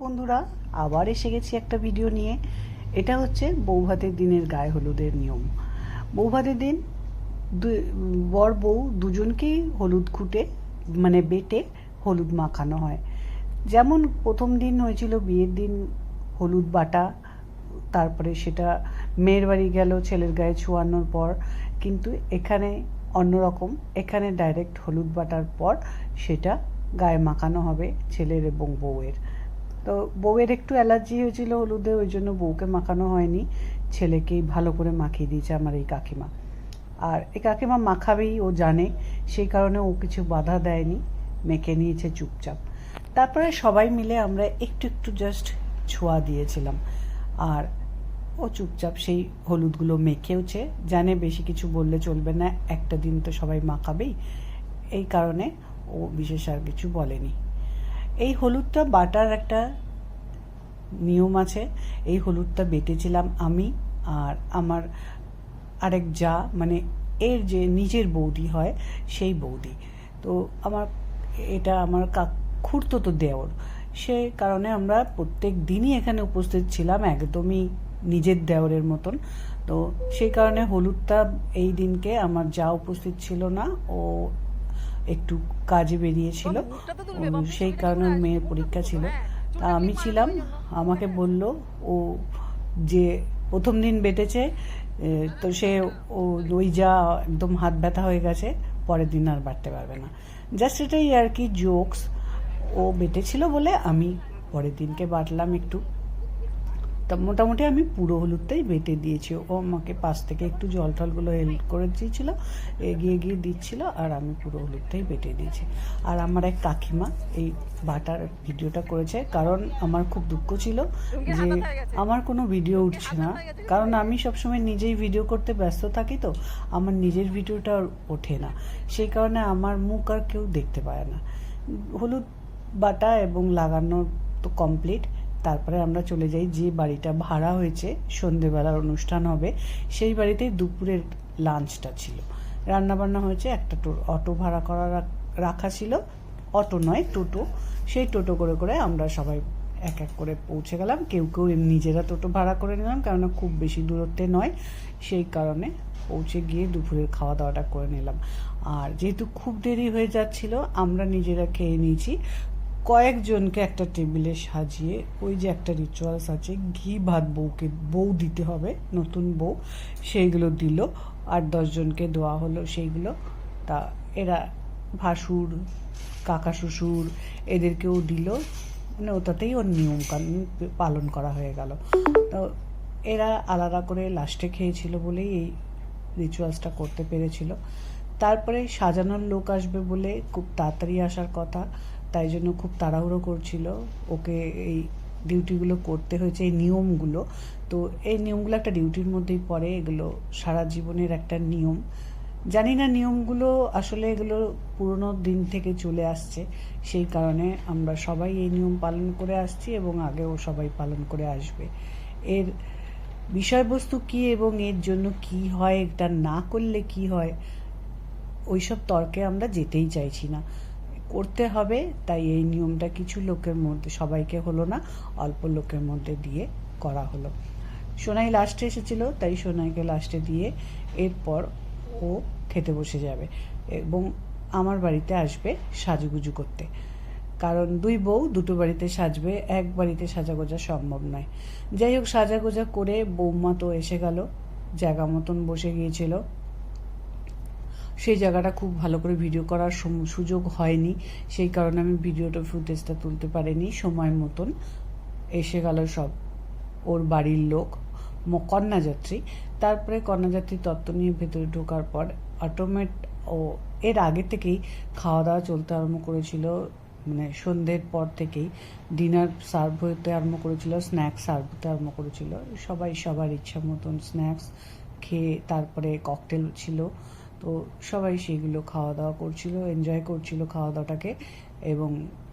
বন্ধুরা। আবার এসে গেছি একটা ভিডিও নিয়ে। এটা হচ্ছে বৌভাতের দিনের গায়ে হলুদের নিয়ম। বৌভাতের দিন বর বউ দুজনকেই হলুদ খুঁটে মানে বেটে হলুদ মাখানো হয়। যেমন প্রথম দিন হয়েছিল বিয়ের দিন হলুদ বাটা, তারপরে সেটা মেয়ের বাড়ি গেল ছেলের গায়ে ছোঁয়ানোর পর। কিন্তু এখানে অন্যরকম, এখানে ডাইরেক্ট হলুদ বাটার পর সেটা গায়ে মাখানো হবে ছেলের এবং বউয়ের। তো বউয়ের একটু অ্যালার্জি হয়েছিল হলুদে, ওই জন্য বউকে মাখানো হয়নি। ছেলেকেই ভালো করে মাখিয়ে দিয়েছে আমার এই কাকিমা। আর এই কাকিমা মাখাবেই, ও জানে। সেই কারণে ও কিছু বাধা দেয়নি, মেখে নিয়েছে চুপচাপ। তারপরে সবাই মিলে আমরা একটু একটু জাস্ট ছোঁয়া দিয়েছিলাম। আর ও চুপচাপ সেই হলুদগুলো মেখেওছে। জানে বেশি কিছু বললে চলবে না, একটা দিন তো সবাই মাখাবেই। এই কারণে ও বিশেষ আর কিছু বলেনি। এই হলুদটা বাটার একটা নিয়ম আছে। এই হলুদটা বেটেছিলাম আমি আর আমার আরেক যা মানে এর যে নিজের বৌদি হয়, সেই বৌদি। তো আমার, এটা আমার কাক খুঁড়তো তো দেওর। সে কারণে আমরা প্রত্যেক দিনই এখানে উপস্থিত ছিলাম, একদমই নিজের দেওরের মতন। তো সেই কারণে হলুদটা এই দিনকে আমার যা উপস্থিত ছিল না, ও একটু কাজে বেরিয়েছিল। সেই কারণে ওর মেয়ের পরীক্ষা ছিল। তা আমি ছিলাম আমাকে বলল ও যে প্রথম দিন বেটেছে তো সে ও ওই যা একদম হাত ব্যথা হয়ে গেছে পরের দিন আর বাড়তে পারবে না। জাস্ট এটাই আর কি জোকস ও বেটেছিল বলে আমি পরের দিনকে বাটলাম একটু। তা মোটামুটি আমি পুরো হলুদটাই বেটে দিয়েছি। ও আমাকে পাশ থেকে একটু জল টলগুলো হেল্প করে দিয়েছিল এগিয়ে গিয়ে দিচ্ছিল আর আমি পুরো হলুদটাই বেটে দিয়েছি। আর আমার এক কাকিমা এই বাটার ভিডিওটা করেছে কারণ আমার খুব দুঃখ ছিল যে আমার কোনো ভিডিও উঠছে না। কারণ আমি সবসময় নিজেই ভিডিও করতে ব্যস্ত থাকি তো আমার নিজের ভিডিওটা ওঠে না। সেই কারণে আমার মুখ আর কেউ দেখতে পায় না। হলুদ বাটা এবং লাগানো তো কমপ্লিট তারপরে আমরা চলে যাই যে বাড়িটা ভাড়া হয়েছে, সন্ধেবেলার অনুষ্ঠান হবে, সেই বাড়িতেই দুপুরের লাঞ্চটা ছিল। রান্নাবান্না হয়েছে, একটা অটো ভাড়া করা রাখা ছিল, অটো নয়, টোটো। সেই টোটো করে করে আমরা সবাই এক এক করে পৌঁছে গেলাম। কেউ কেউ নিজেরা টোটো ভাড়া করে নিলাম, কেননা খুব বেশি দূরত্বে নয়। সেই কারণে পৌঁছে গিয়ে দুপুরের খাওয়া দাওয়াটা করে নিলাম। আর যেহেতু খুব দেরি হয়ে যাচ্ছিল, আমরা নিজেরা খেয়ে নিয়েছি। কয়েকজনকে একটা টেবিলে সাজিয়ে, ওই যে একটা রিচুয়ালস আছে, ঘি ভাত বউকে, বউ দিতে হবে, নতুন বউ, সেইগুলো দিল। আর দশজনকে দেওয়া হলো সেইগুলো। তা এরা ভাসুর, কাকা শ্বশুর, এদেরকেও দিল। মানে ওটাতেই ওর নিয়ম কানুন পালন করা হয়ে গেল। তো এরা আলাদা করে লাস্টে খেয়েছিল বলেই এই রিচুয়ালসটা করতে পেরেছিল। তারপরে সাজানোর লোক আসবে বলে খুব তাড়াতাড়ি আসার কথা। তাই জন্য খুব তাড়াহুড়ো করছিল। ওকে এই ডিউটিগুলো করতে হয়েছে, এই নিয়মগুলো। তো এই নিয়মগুলো একটা ডিউটির মধ্যেই পড়ে, এগুলো সারা জীবনের একটা নিয়ম। জানি না নিয়মগুলো আসলে এগুলো পুরনো দিন থেকে চলে আসছে, সেই কারণে আমরা সবাই এই নিয়ম পালন করে আসছি এবং আগেও সবাই পালন করে আসবে। এর বিষয়বস্তু কি এবং এর জন্য কি হয়, এটা না করলে কি হয়, ওইসব তর্কে আমরা যেতেই চাইছি না। করতে হবে, তাই এই নিয়মটা কিছু লোকের মধ্যে, সবাইকে হলো না, অল্প লোকের মধ্যে দিয়ে করা হলো। সোনাই লাস্টে এসেছিল, তাই সোনাইকে লাস্টে দিয়ে এরপর ও খেতে বসে যাবে এবং আমার বাড়িতে আসবে সাজুগুজু করতে। কারণ দুই বউ দুটো বাড়িতে সাজবে, এক বাড়িতে সাজাগোজা সম্ভব নয়। যাই হোক, সাজাগোজা করে বৌমা তো এসে গেল, জায়গা মতন বসে গিয়েছিল। সেই জায়গাটা খুব ভালো করে ভিডিও করার সুযোগ হয়নি। সেই কারণে আমি ভিডিওটা, ফুটেজটা তুলতে পারিনি সময় মতন। এসে গেল সব। ওর বাড়ির লোক কন্যাযাত্রী। তারপরে কন্যাযাত্রী তত্ত্ব নিয়ে ভেতরে ঢোকার পর অটোমেট ও এর আগে থেকেই খাওয়া দাওয়া চলতে আরম্ভ করেছিল। মানে সন্ধ্যের পর থেকেই ডিনার সার্ভ হতে আরম্ভ করেছিল স্ন্যাক্স সার্ভ হতে আরম্ভ করেছিল। সবাই সবার ইচ্ছা মতন স্ন্যাক্স খেয়ে তারপরে ককটেল ছিল। তো সবাই সেগুলো খাওয়া দাওয়া করছিল এনজয় করছিল খাওয়া দাওয়াটাকে এবং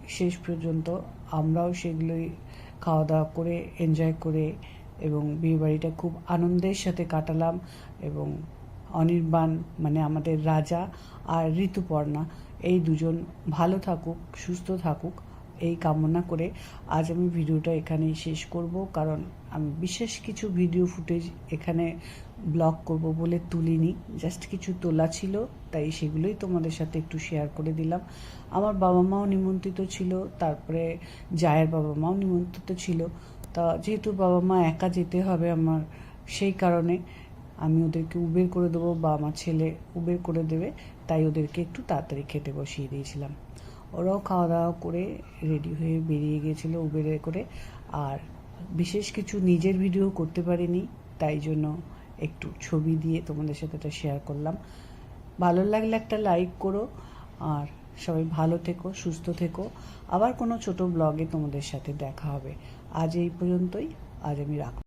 শেষ পর্যন্ত আমরাও সেগুলোই খাওয়া দাওয়া করে এনজয় করে এবং বিয়েবাড়িটা খুব আনন্দের সাথে কাটালাম এবং অনির্বাণ মানে আমাদের রাজা আর ঋতুপর্ণা, এই দুজন ভালো থাকুক, সুস্থ থাকুক। এই কামনা করে আজ আমি ভিডিওটা এখানেই শেষ করব, কারণ আমি বিশেষ কিছু ভিডিও ফুটেজ এখানে ব্লগ করব বলে তুলিনি। জাস্ট কিছু তোলা ছিল, তাই সেগুলোই তোমাদের সাথে একটু শেয়ার করে দিলাম। আমার বাবা মাও নিমন্ত্রিত ছিল, তারপরে জায়ের বাবা মাও নিমন্ত্রিত ছিল। তা যেহেতু বাবা মা একা যেতে হবে আমার, সেই কারণে আমি ওদেরকে উবের করে দেবো বা আমার ছেলে উবের করে দেবে, তাই ওদেরকে একটু তাড়াতাড়ি খেতে বসিয়ে দিয়েছিলাম। ওরাও খাওয়া দাওয়া করে রেডি হয়ে বেরিয়ে গিয়েছিল উবেরে করে। আর বিশেষ কিছু নিজের ভিডিও করতে পারিনি, তাই জন্য একটু ছবি দিয়ে তোমাদের সাথে এটা শেয়ার করলাম। ভালো লাগলে একটা লাইক করো, আর সবাই ভালো থেকো, সুস্থ থেকো। আবার কোনো ছোট ব্লগে তোমাদের সাথে দেখা হবে। আজ এই পর্যন্তই, আজ আমি রাখ